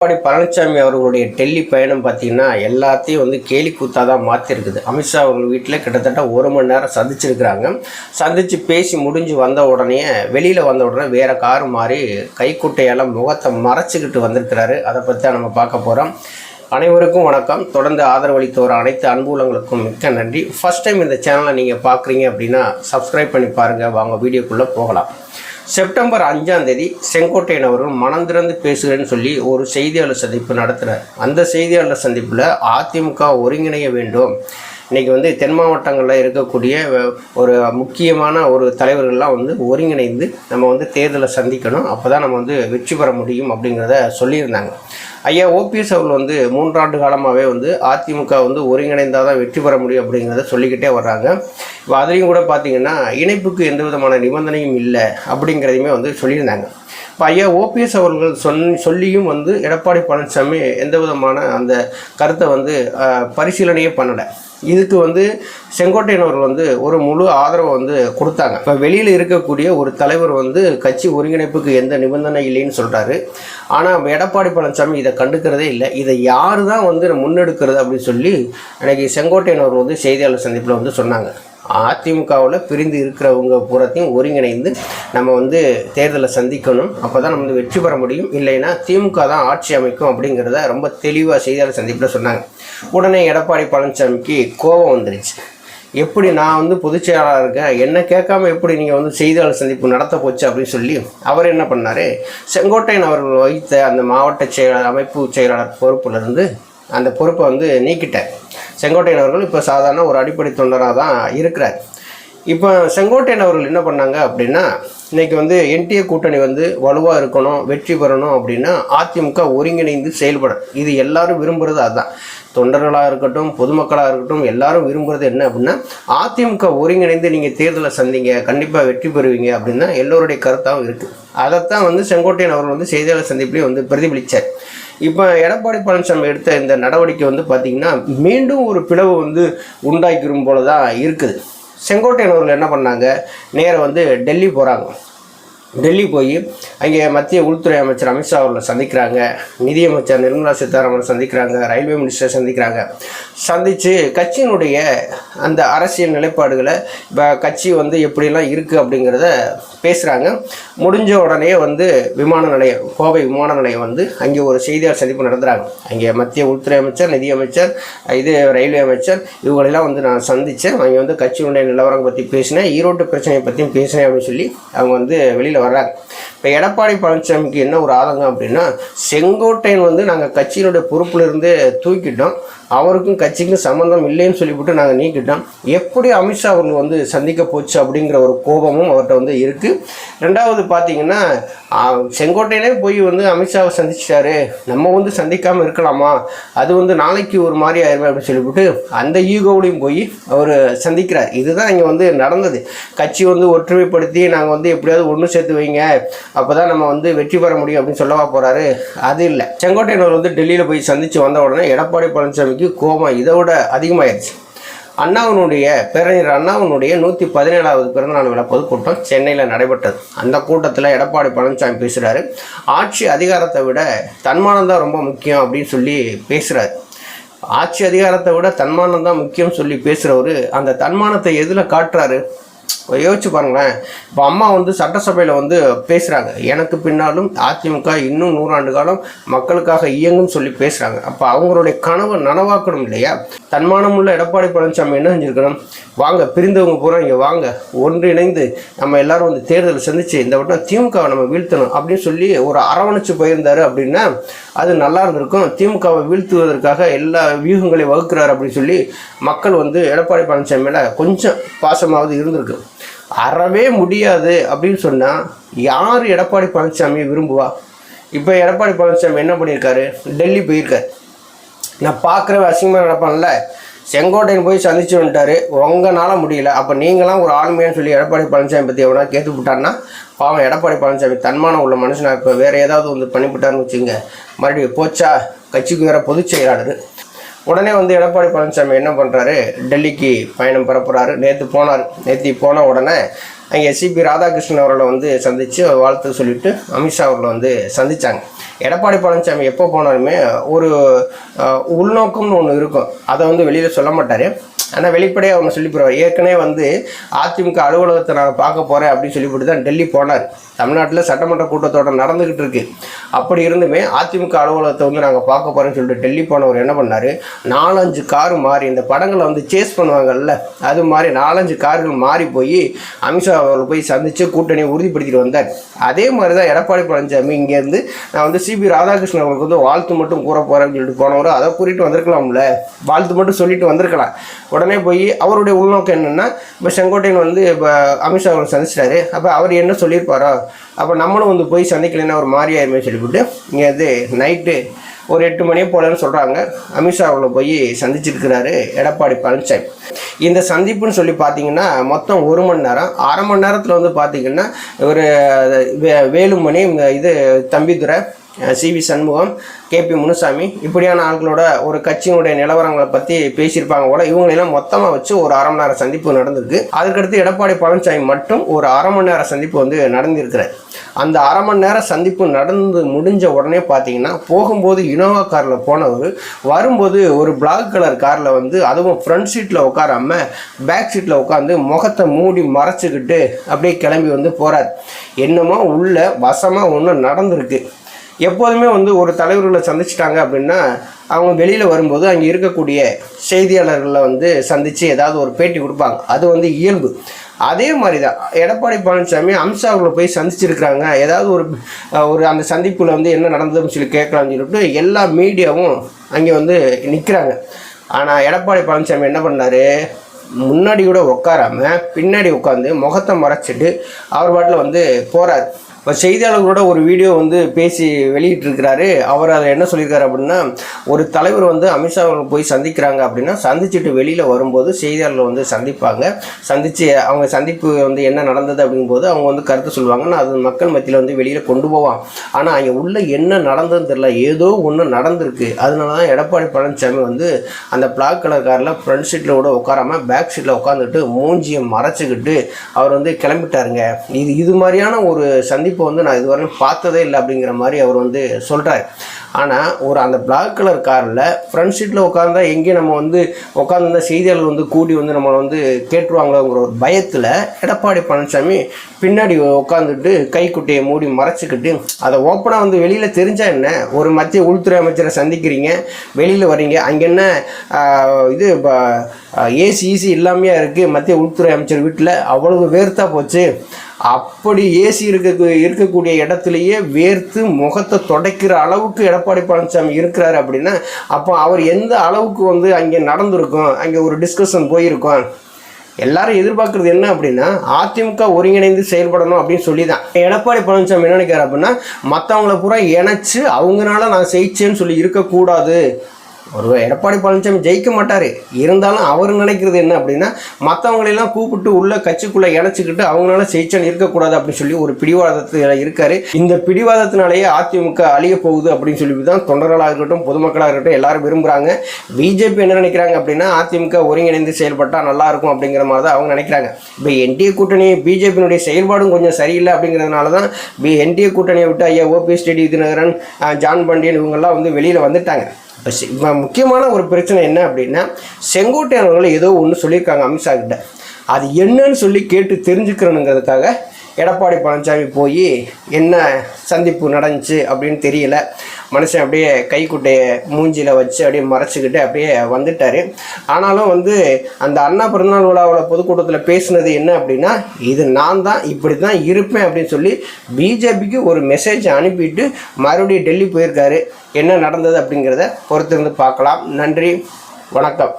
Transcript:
எடப்பாடி பழனிசாமி அவர்களுடைய டெல்லி பயணம் பார்த்தீங்கன்னா எல்லாத்தையும் வந்து கேலி கூத்தாக தான் மாற்றிருக்குது அமித்ஷா அவர்கள் வீட்டில் கிட்டத்தட்ட ஒரு மணி நேரம் சந்திச்சிருக்கிறாங்க. சந்தித்து பேசி முடிஞ்சு வந்த உடனே வெளியில் வந்த உடனே வேறு கார் மாறி கைக்குட்டையால் முகத்தை மறைச்சிக்கிட்டு வந்திருக்கிறாரு. அதை பற்றி தான் நம்ம பார்க்க போகிறோம் அனைவருக்கும் வணக்கம். தொடர்ந்து ஆதரவளித்து வர அனைத்து அன்புலங்களுக்கும் மிக்க நன்றி. ஃபஸ்ட் டைம் இந்த சேனலை நீங்கள் பார்க்குறீங்க அப்படின்னா சப்ஸ்கிரைப் பண்ணி பாருங்கள் வாங்க வீடியோக்குள்ளே போகலாம். செப்டம்பர் அஞ்சாம் தேதி செங்கோட்டையன் அவர்கள் மனம் திறந்து பேசுகிறேன்னு சொல்லி ஒரு செய்தியாளர் சந்திப்பு நடத்துகிறார் அந்த செய்தியாளர் சந்திப்பில் அதிமுக ஒருங்கிணைய வேண்டும். இன்றைக்கி வந்து தென் மாவட்டங்களில் இருக்கக்கூடிய ஒரு முக்கியமான ஒரு தலைவர்கள்லாம் வந்து ஒருங்கிணைந்து நம்ம வந்து தேர்தலை சந்திக்கணும். அப்போ தான் நம்ம வந்து வெற்றி பெற முடியும் அப்படிங்கிறத சொல்லியிருந்தாங்க. ஐயா ஓபிஎஸ் அவர்கள் வந்து மூன்றாண்டு காலமாகவே வந்து அதிமுக வந்து ஒருங்கிணைந்தால் தான் வெற்றி பெற முடியும் அப்படிங்கிறத சொல்லிக்கிட்டே வர்றாங்க. இப்போ அதுலேயும் கூட பார்த்தீங்கன்னா இணைப்புக்கு எந்த விதமான நிபந்தனையும் இல்லை அப்படிங்கிறதையுமே வந்து சொல்லியிருந்தாங்க. ஐயா ஓபிஎஸ் அவர்கள் சொன் சொல்லியும் வந்து எடப்பாடி பழனிசாமி எந்த விதமான அந்த கருத்தை வந்து பரிசீலனையே பண்ணலை. இதுக்கு வந்து செங்கோட்டையன் அவர்கள் வந்து ஒரு முழு ஆதரவை வந்து கொடுத்தாங்க. இப்போ வெளியில் இருக்கக்கூடிய ஒரு தலைவர் வந்து கட்சி ஒருங்கிணைப்புக்கு எந்த நிபந்தனை இல்லைன்னு சொல்கிறாரு ஆனால் எடப்பாடி பழனிசாமி இதை கண்டுக்கிறதே இல்லை. இதை யார் தான் வந்து முன்னெடுக்கிறது அப்படின்னு சொல்லி அன்றைக்கி செங்கோட்டையன் அவர்கள் வந்து செய்தியாளர் சந்திப்பில் வந்து சொன்னாங்க. அதிமுகவில் பிரிந்து இருக்கிறவங்க புறத்தையும் ஒருங்கிணைந்து நம்ம வந்து தேர்தலை சந்திக்கணும். அப்போ தான் நம்ம வந்து வெற்றி பெற முடியும். இல்லைன்னா திமுக தான் ஆட்சி அமைக்கும் அப்படிங்கிறத ரொம்ப தெளிவாக செய்தியாளர் சந்திப்பில் சொன்னாங்க. உடனே எடப்பாடி பழனிசாமிக்கு கோபம் வந்துருச்சு. எப்படி நான் வந்து பொதுச் செயலாளராக இருக்கேன்? என்ன கேட்காம எப்படி நீங்கள் வந்து செய்தியாளர் சந்திப்பு நடத்த போச்சு அப்படின்னு சொல்லி அவர் என்ன பண்ணார்? செங்கோட்டையன் அவர்கள் வைத்த அந்த மாவட்ட செயலாளர் அமைப்பு செயலாளர் பொறுப்புலேருந்து அந்த பொறுப்பை வந்து நீக்கிட்டார். செங்கோட்டையன் அவர்கள் இப்போ சாதாரண ஒரு அடிப்படை தொண்டராக தான் இருக்கிறார். இப்போ செங்கோட்டையன் அவர்கள் என்ன பண்ணாங்க அப்படின்னா இன்றைக்கி வந்து என்டிஏ கூட்டணி வந்து வலுவாக இருக்கணும் வெற்றி பெறணும் அப்படின்னா அதிமுக ஒருங்கிணைந்து செயல்படும் இது எல்லாரும் விரும்புகிறது அதுதான் தொண்டர்களாக இருக்கட்டும் பொதுமக்களாக இருக்கட்டும் எல்லாரும் விரும்புகிறது என்ன அப்படின்னா அதிமுக ஒருங்கிணைந்து நீங்கள் தேர்தலை சந்திங்க கண்டிப்பாக வெற்றி பெறுவீங்க அப்படின்னா எல்லோருடைய கருத்தாகவும் இருக்குது அதைத்தான் வந்து செங்கோட்டையன் அவர்கள் வந்து செய்தியாளர் சந்திப்பிலே வந்து பிரதிபலித்தார் இப்போ எடப்பாடி பழனிசாமி எடுத்த இந்த நடவடிக்கை வந்து பார்த்திங்கன்னா மீண்டும் ஒரு பிளவு வந்து உண்டாக்கிடும் போல தான் இருக்குது. செங்கோட்டையன் அவர்கள் என்ன பண்ணாங்க? நேராக வந்து டெல்லி போகிறாங்க டெல்லி போய் அங்கே மத்திய உள்துறை அமைச்சர் அமித்ஷா அவர்களை சந்திக்கிறாங்க. நிதியமைச்சர் நிர்மலா சீதாராமன் சந்திக்கிறாங்க. ரயில்வே மினிஸ்டர் சந்திக்கிறாங்க. சந்தித்து கட்சியினுடைய அந்த அரசியல் நிலைப்பாடுகளை இப்போ கட்சி வந்து எப்படிலாம் இருக்குது அப்படிங்கிறத பேசுகிறாங்க முடிஞ்ச உடனே வந்து விமான நிலையம் கோவை விமான நிலையம் வந்து அங்கே ஒரு செய்தியாளர் சந்திப்பு நடத்துகிறாங்க அங்கே மத்திய உள்துறை அமைச்சர் நிதியமைச்சர் இது ரயில்வே அமைச்சர் இவங்களெல்லாம் வந்து நான் சந்தித்தேன் அங்கே வந்து கட்சியினுடைய நிலவரம் பற்றி பேசினேன். ஈரோட்டு பிரச்சனையை பற்றியும் பேசினேன் அப்படின்னு சொல்லி அவங்க வந்து வெளியில் வர்றாங்க இப்போ எடப்பாடி பழனிசாமிக்கு என்ன ஒரு ஆதங்கம் அப்படின்னா செங்கோட்டையன் வந்து நாங்கள் கட்சியினுடைய பொறுப்பிலிருந்து தூக்கிட்டோம். அவருக்கும் கட்சிக்கும் சம்மந்தம் இல்லைன்னு சொல்லிவிட்டு நாங்கள் நீக்கிட்டோம். எப்படி அமித்ஷா அவர்கள் வந்து சந்திக்க போச்சு அப்படிங்கிற ஒரு கோபமும் அவர்கிட்ட வந்து இருக்குது ரெண்டாவது பார்த்தீங்கன்னா செங்கோட்டையனே போய் வந்து அமித்ஷாவை சந்திச்சிட்டாரு. நம்ம வந்து சந்திக்காமல் இருக்கலாமா? அது வந்து நாளைக்கு ஒரு மாதிரி ஆயிருமே அப்படின்னு சொல்லிவிட்டு அந்த ஈகோவிலையும் போய் அவர் சந்திக்கிறார். இதுதான் இங்கே வந்து நடந்தது. கட்சி வந்து ஒற்றுமைப்படுத்தி நாங்கள் வந்து எப்படியாவது ஒன்று சேர்த்து வைங்க. அப்போ தான் நம்ம வந்து வெற்றி பெற முடியும் அப்படின்னு சொல்லவா போகிறாரு அது இல்லை. செங்கோட்டையனூர் வந்து டெல்லியில் போய் சந்தித்து வந்த உடனே எடப்பாடி பழனிசாமிக்கு கோபம் இதை விட அதிகமாயிருச்சு. அண்ணாவினுடைய பேரறிஞர் அண்ணாவினுடைய நூற்றி பதினேழாவது பிறந்தநாள் விழா பொதுக்கூட்டம் சென்னையில் நடைபெற்றது. அந்த கூட்டத்தில் எடப்பாடி பழனிசாமி பேசுகிறாரு ஆட்சி அதிகாரத்தை விட தன்மானம் தான் ரொம்ப முக்கியம் அப்படின்னு சொல்லி பேசுகிறாரு ஆட்சி அதிகாரத்தை விட தன்மானம் தான் முக்கியம் சொல்லி பேசுகிறவர் அந்த தன்மானத்தை எதில் காட்டுறாரு? யோசிச்சு பாருங்களேன். இப்போ அம்மா வந்து சட்டசபையில் வந்து பேசுகிறாங்க எனக்கு பின்னாலும் அதிமுக இன்னும் நூறாண்டு காலம் மக்களுக்காக இயங்கும் சொல்லி பேசுகிறாங்க அப்போ அவங்களுடைய கனவை நனவாக்கணும் இல்லையா? தன்மானமுள்ள எடப்பாடி பழனிசாமி என்ன செஞ்சுருக்கணும்? வாங்க பிரிந்தவங்க பூரா இங்கே வாங்க. ஒன்றிணைந்து நம்ம எல்லாரும் வந்து தேர்தலை சந்திச்சு இந்த வட்டம் திமுகவை நம்ம வீழ்த்தணும் அப்படின்னு சொல்லி ஒரு அரவணைச்சு போயிருந்தாரு அப்படின்னா அது நல்லா இருந்திருக்கும். திமுகவை வீழ்த்துவதற்காக எல்லா வியூகங்களையும் வகுக்கிறார் அப்படின்னு சொல்லி மக்கள் வந்து எடப்பாடி பழனிசாமி மேலே கொஞ்சம் பாசமாவது இருந்திருக்கு. அறவே முடியாது அப்படின்னு சொன்னால் யார் எடப்பாடி பழனிசாமியை விரும்புவா? இப்போ எடப்பாடி பழனிசாமி என்ன பண்ணியிருக்காரு? டெல்லி போயிருக்காரு. நான் பார்க்குற அசிங்கமாக நடப்பான்ல. செங்கோட்டையன் போய் சந்திச்சு வந்துட்டாரு. உங்களால் முடியல. அப்போ நீங்களாம் ஒரு ஆளுமையான்னு சொல்லி எடப்பாடி பழனிசாமி பற்றி எவனா கேட்டு விட்டான்னா பாவம் எடப்பாடி பழனிசாமி தன்மானம் உள்ள மனுஷனாக இப்போ வேறு ஏதாவது வந்து பண்ணிவிட்டாருன்னு வச்சுங்க மறுபடியும் போச்சா? கட்சிக்கு வேறு பொதுச் செயலாளர். உடனே வந்து எடப்பாடி பழனிசாமி என்ன பண்ணுறாரு டெல்லிக்கு பயணம் பரப்புகிறாரு நேற்று போனார். நேற்று போன உடனே அங்கே சிபி ராதாகிருஷ்ணன் அவர்களை வந்து சந்தித்து வாழ்த்து சொல்லிவிட்டு அமித்ஷா அவர்களை வந்து சந்தித்தாங்க எடப்பாடி பழனிசாமி எப்போ போனாலுமே ஒரு உள்நோக்கம்னு ஒன்று இருக்கும். அதை வந்து வெளியில் சொல்ல மாட்டார். ஆனால் வெளிப்படையாக அவங்க சொல்லிப்படுவார் ஏற்கனவே வந்து அதிமுக அலுவலகத்தை நான் பார்க்க போகிறேன் அப்படின்னு சொல்லிவிட்டு தான் டெல்லி போனார். தமிழ்நாட்டில் சட்டமன்ற கூட்டத்தோட நடந்துக்கிட்டு இருக்கு. அப்படி இருந்துமே அதிமுக அலுவலகத்தை வந்து நாங்கள் பார்க்க போகிறேன்னு சொல்லிட்டு டெல்லி போனவர் என்ன பண்ணார்? நாலஞ்சு கார் மாறி இந்த படங்களை வந்து சேஸ் பண்ணுவாங்கல்ல அது மாதிரி நாலஞ்சு கார்கள் மாறி போய் அமித்ஷா அவர்கள் போய் சந்தித்து கூட்டணியை உறுதிப்படுத்திட்டு வந்தார். அதே மாதிரி தான் எடப்பாடி பழனிசாமி இங்கேருந்து நான் வந்து சிபி ராதாகிருஷ்ணன் அவர்களுக்கு வந்து வாழ்த்து மட்டும் கூற போகிறேன்னு சொல்லிட்டு போனவர் அதை கூறிட்டு வந்திருக்கலாம்ல? வாழ்த்து மட்டும் சொல்லிட்டு வந்திருக்கலாம். உடனே போய் அவருடைய உள்நோக்கம் என்னென்னா இப்போ செங்கோட்டையன் வந்து இப்போ அமித்ஷா அவர்கள் சந்திச்சிட்டாரு. அப்போ அவர் என்ன சொல்லியிருப்பாரோ? அப்போ நம்மளும் வந்து போய் சந்திக்கலைன்னா ஒரு மாதிரி ஆயிருமே சொல்லிவிட்டு இங்கே வந்து நைட்டு ஒரு எட்டு மணி போலன்னு சொல்கிறாங்க அமித்ஷா அவர்களை போய் சந்திச்சிருக்கிறாரு எடப்பாடி பழனிசாமி. இந்த சந்திப்புன்னு சொல்லி பார்த்தீங்கன்னா மொத்தம் ஒரு மணி நேரம். அரை மணி நேரத்தில் வந்து பார்த்தீங்கன்னா ஒரு வே வேலுமணி இது தம்பிதுரை சிவி சண்முகம் கேபி முனுசாமி இப்படியான ஆட்களோட ஒரு கட்சியினுடைய நிலவரங்களை பற்றி பேசியிருப்பாங்க போல இவங்களெல்லாம் மொத்தமாக வச்சு ஒரு அரை மணி நேர சந்திப்பு நடந்திருக்கு. அதுக்கடுத்து எடப்பாடி பழனிசாமி மட்டும் ஒரு அரை மணி நேர சந்திப்பு வந்து நடந்திருக்கிறார். அந்த அரை மணி நேர சந்திப்பு நடந்து முடிஞ்ச உடனே பார்த்தீங்கன்னா போகும்போது இனோவா காரில் போனவர் வரும்போது ஒரு பிளாக் கலர் காரில் வந்து அதுவும் ஃப்ரண்ட் சீட்டில் உட்காராம பேக் சீட்டில் உட்காந்து முகத்தை மூடி மறைச்சிக்கிட்டு அப்படியே கிளம்பி வந்து போகிறார் என்னமோ உள்ள வசமாக ஒன்று நடந்திருக்கு. எப்போதுமே வந்து ஒரு தலைவர்களை சந்திச்சிட்டாங்க அப்படின்னா அவங்க வெளியில் வரும்போது அங்கே இருக்கக்கூடிய செய்தியாளர்களை வந்து சந்தித்து ஏதாவது ஒரு பேட்டி கொடுப்பாங்க. அது வந்து இயல்பு. அதே மாதிரி தான் எடப்பாடி பழனிசாமி அம்சாவில் போய் சந்திச்சிருக்கிறாங்க. ஏதாவது ஒரு ஒரு அந்த சந்திப்பில் வந்து என்ன நடந்ததுன்னு சொல்லி கேட்கலாம்னு சொல்லிட்டு எல்லா மீடியாவும் அங்கே வந்து நிற்கிறாங்க ஆனால் எடப்பாடி பழனிசாமி என்ன பண்ணாரு? முன்னாடி கூட உட்காராமல் பின்னாடி உட்காந்து முகத்தை மறைச்சிட்டு அவர் பாட்டில் வந்து போகிறார் இப்போ செய்தியாளர்களோட ஒரு வீடியோ வந்து பேசி வெளியிட்டிருக்கிறாரு. அவர் அதை என்ன சொல்லியிருக்காரு அப்படின்னா ஒரு தலைவர் வந்து அமித்ஷா அவர்கள் போய் சந்திக்கிறாங்க அப்படின்னா சந்திச்சுட்டு வெளியில் வரும்போது செய்தியாளர்கள் வந்து சந்திப்பாங்க. சந்தித்து அவங்க சந்திப்பு வந்து என்ன நடந்தது அப்படிங்கும்போது அவங்க வந்து கருத்து சொல்லுவாங்கன்னா அது மக்கள் மத்தியில் வந்து வெளியில் கொண்டு போவான் ஆனால் அங்கே உள்ள என்ன நடந்ததுன்னு தெரியல. ஏதோ ஒன்று நடந்திருக்கு. அதனால தான் எடப்பாடி பழனிசாமி வந்து அந்த பிளாக் கலர் காரில் ஃப்ரண்ட் சீட்டில் கூட உட்காராம பேக் சீட்டில் உட்காந்துட்டு மூஞ்சியை மறைச்சிக்கிட்டு அவர் வந்து கிளம்பிட்டாருங்க. இது இது மாதிரியான ஒரு சந்திப்பை வந்து நான் இதுவரையும் பார்த்ததே இல்லை அப்படிங்கிற மாதிரி அவர் வந்து சொல்கிறார் ஆனால் ஒரு அந்த பிளாக் கலர் காரில் ஃப்ரண்ட் சீட்டில் உட்காந்தா எங்கேயும் நம்ம வந்து உட்காந்துருந்தா செய்தியாளர் வந்து கூடி வந்து நம்மளை வந்து கேட்டுருவாங்களோங்கிற ஒரு பயத்தில் எடப்பாடி பழனிசாமி பின்னாடி உட்காந்துட்டு கைக்குட்டையை மூடி மறைச்சிக்கிட்டு அதை ஓப்பனாக வந்து வெளியில் தெரிஞ்சால் என்ன? ஒரு மத்திய உள்துறை அமைச்சரை சந்திக்கிறீங்க வெளியில் வரீங்க அங்கே என்ன இது ஏசி ஈசி இல்லாமையாக இருக்குது மத்திய உள்துறை அமைச்சர் வீட்டில் அவ்வளவு வேர்த்தா போச்சு. அப்படி ஏசி இருக்க இருக்கக்கூடிய இடத்துலையே வேர்த்து முகத்தை துடைக்கிற அளவுக்கு எடப்பாடி எடப்பாடி பழனிசாமி இருக்கிறாரு அப்படின்னா அப்போ அவர் எந்த அளவுக்கு வந்து அங்கே நடந்திருக்கும் அங்கே ஒரு டிஸ்கஷன் போயிருக்கும் எல்லாரும் எதிர்பார்க்குறது என்ன அப்படின்னா அதிமுக ஒருங்கிணைந்து செயல்படணும் அப்படின்னு சொல்லி தான் எடப்பாடி பழனிசாமி என்ன நினைக்கிறார் அப்படின்னா மற்றவங்கள பூரா இணைச்சு அவங்களால நான் ஜெயிச்சேன்னு சொல்லி இருக்கக்கூடாது. ஒரு எடப்பாடி பழனிசாமி ஜெயிக்க மாட்டார். இருந்தாலும் அவர் நினைக்கிறது என்ன அப்படின்னா மற்றவங்களெல்லாம் கூப்பிட்டு உள்ள கட்சிக்குள்ளே இணைச்சிக்கிட்டு அவங்களால ஜெயிச்சன் இருக்கக்கூடாது அப்படின்னு சொல்லி ஒரு பிடிவாதத்தில் இருக்கார். இந்த பிடிவாதத்தினாலேயே அதிமுக அழிய போகுது அப்படின்னு சொல்லி தான் தொண்டர்களாக இருக்கட்டும் பொதுமக்களாக இருக்கட்டும் எல்லாரும் விரும்புகிறாங்க பிஜேபி என்ன நினைக்கிறாங்க அப்படின்னா அதிமுக ஒருங்கிணைந்து செயல்பட்டால் நல்லா இருக்கும் அப்படிங்கிற மாதிரி தான் அவங்க நினைக்கிறாங்க. இப்போ என்டிஏ கூட்டணி பிஜேபியினுடைய செயல்பாடும் கொஞ்சம் சரியில்லை அப்படிங்கிறதுனால தான் பி என்டிஏ கூட்டணியை விட்டு ஐயா ஓபிஎஸ் ஸ்டெடி தினகரன் ஜான் பாண்டியன் இவங்கெல்லாம் வந்து வெளியில் வந்துட்டாங்க. முக்கியமான ஒரு பிரச்சனை என்ன அப்படின்னா செங்கோட்டையன் அவர்கள் ஏதோ ஒன்று சொல்லியிருக்காங்க அமித்ஷா கிட்ட. அது என்னன்னு சொல்லி கேட்டு தெரிஞ்சுக்கிறனுங்கிறதுக்காக எடப்பாடி பழனிசாமி போய் என்ன சந்திப்பு நடந்துச்சு அப்படின்னு தெரியல. மனுஷன் அப்படியே கைக்குட்டையை மூஞ்சியில் வச்சு அப்படியே மறைச்சிக்கிட்டு அப்படியே வந்துட்டார். ஆனாலும் வந்து அந்த அண்ணா பிறந்தநாள் விழாவில் பொதுக்கூட்டத்தில் பேசுனது என்ன அப்படின்னா இது நான் தான் இப்படி தான் இருப்பேன் அப்படின்னு சொல்லி பிஜேபிக்கு ஒரு மெசேஜ் அனுப்பிட்டு மறுபடியும் டெல்லி போயிருக்காரு. என்ன நடந்தது அப்படிங்கிறத பொறுத்திருந்து பார்க்கலாம். நன்றி வணக்கம்.